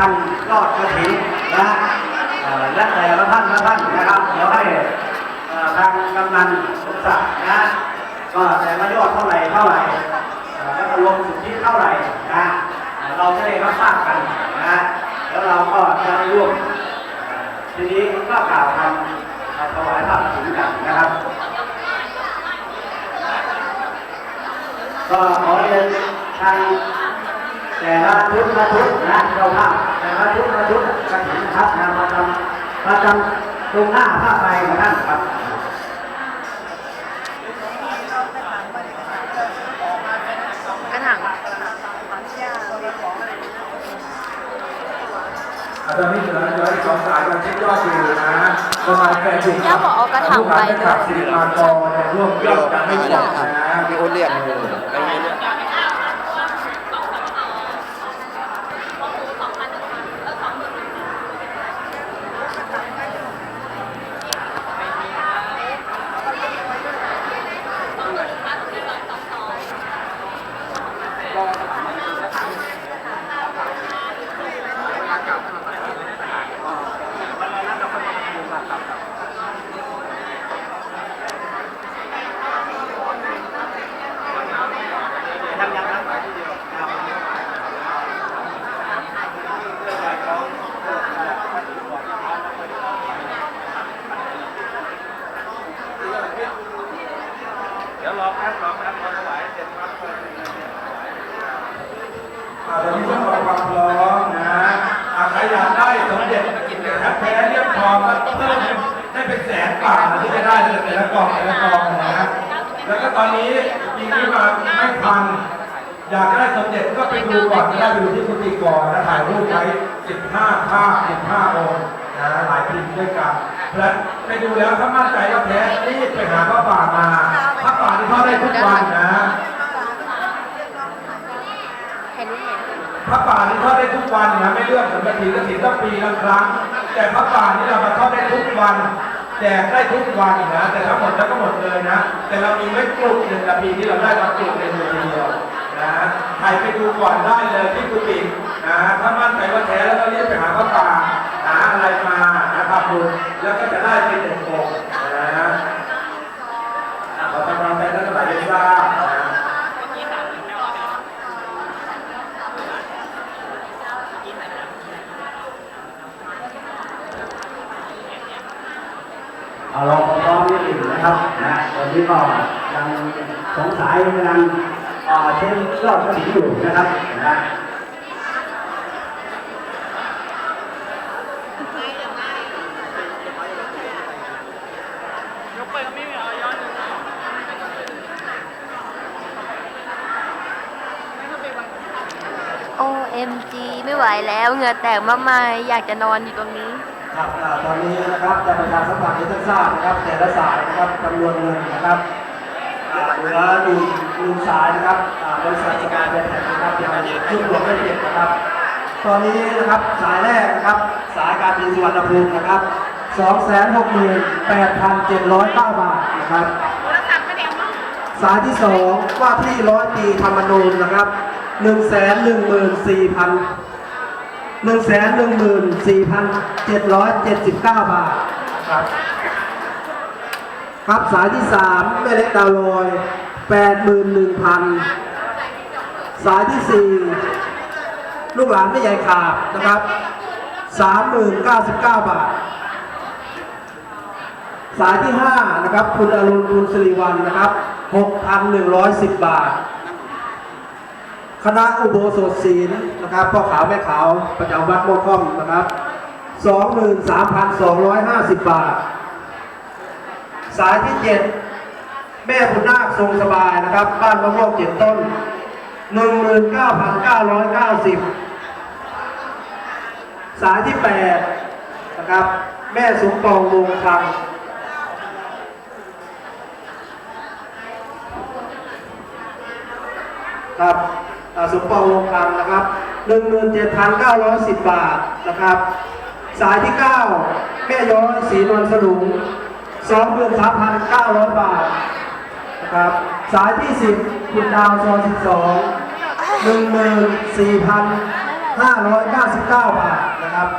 พันยอดกระถิ่นนะและแต่ละท่านละท่านนะครับเดี๋ยวให้ทางกำนันสมศักดิ์นะก็แต่ละยอดเท่าไหร่เท่าไหร่แล้วก็รวมสุทธิเท่าไหร่นะเราจะได้รับทราบกันนะแล้วเราก็จะร่วมทีนี้ก็กล่าวคำถวายพระกฐินกันนะครับก็ขอเรียนทางแต่ละชุดละชุดนะเจ้าภาพ แต่ละชุดละชุดกระถิ่นครับนำมาทำมาทำตรงหน้าผ้าไตรของท่านครับกระถางอาตอนนี้เหลือเหลืออีกสองสายการเช็คยอดอยู่นะประมาณแปดสิบย่าบอกเอากระถางไปด้วยขับสิริมากรเนี่ยร่วมยอดยังไม่หมดนะพี่โอเรียกไปเรื่อย อาตอนนี้ต้องรอความพร้อมนะอะใครอยากได้สมเด็จกินแท้แท้เรียบทองก็เพิ่มให้ ป็นแสนบาทที่จะได้แต่ละกองแต่ละกองนะแล้วก็ตอนนี้ปีนี้มาไม่ทันอยากได้สมเด็จก็ไปดูก่อนก็ได้ไปดูที่กุฏิก่อนนะถ่ายรูปไว้15ภาพ15องค์นะหลายพิมพ์ด้วยกันและไปดูแล้วถ้ามั่นใจว่าแท้รีบไปหาพระป่ามาพระป่าที่ทอดได้ทุกวันนะพระป่านี่ทอดได้ทุกวันนะไม่เลือกผลกระถิ่นกระถิ่นต้องปีละครั้ง แต่พระป่านี่เรามาทอดได้ทุกวัน แจกได้ทุกวันนะแต่ทั้งหมดแล้วก็หมดเลยนะ แต่เรามีไม่กลุ่มหนึ่งนาทีที่เราได้มากลุ่มในมือทีเดียวนะใครไปดูก่อนได้เลยที่กุฏินะถ้ามั่นใจว่าแท้แล้วก็รียกาหาอะไรมานะครับบุญแล้วก็จะได้เป็นหนึ่งองค์นะขอทำความใจท่านทั้งหลายได้ทราบนะ เราพร้อมนิดหนึ่งนะครับนะตอนนี้ก็ยังสงสัยกำลังเอ่อเช็คยอดกระถิ่นอยู่นะครับนะโอเอ็มจีไม่ไหวแล้วเหงื่อแตกมากมายอยากจะนอนอยู่ตรงนี้ ครับอ่าตอนนี้นะครับจะประชาสัมพันธ์ให้ท่านทราบนะครับ แต่ละสายนะครับจำนวนเงินนะครับอ่าเหลือหนึ่งหนึ่งสายนะครับอ่าบริษัทสกายแบงค์นะครับยังรวบรวมไม่เสร็จนะครับ ตอนนี้นะครับสายแรกนะครับสายการบินสุวรรณภูมินะครับ268,709บาทนะครับ สายที่สองว่าที่ร้อยตีธรรมนูญนะครับหนึ่งแสน หนึ่งหมื่นสี่พันหนึ่งแสนหนึ่งหมื่นสี่พันเจ็ดร้อยเจ็ดสิบเก้าบาทครับครับสายที่สามแม่เล็กดาวลอยแปดหมื่นหนึ่งพันสายที่สี่ลูกหลานไม่ใหญ่ขาบนะครับสามหมื่นเก้าสิบเก้าบาท สายที่5นะครับ คุณอรุณคุณสิริวัลนะครับ6,110บาท คณะอุโบสถศีล นะครับพ่อขาวแม่ขาวประจำวัดโมวค่อมนะครับ 23,250 บาท สายที่ 7 แม่บุญนาคทรงสบายนะครับ บ้านมะม่วงเจ็ดต้น 19,990 สายที่ 8 นะครับ แม่สมปองวงคลังครับ สมปองลงคลังนะครับ17,910 บาทนะครับ สายที่ 9 แม่ย้อยสีนวลสลุง23,900 บาทนะครับสายที่ 10 คุณดาวซอย12 14,599 บาทนะครับ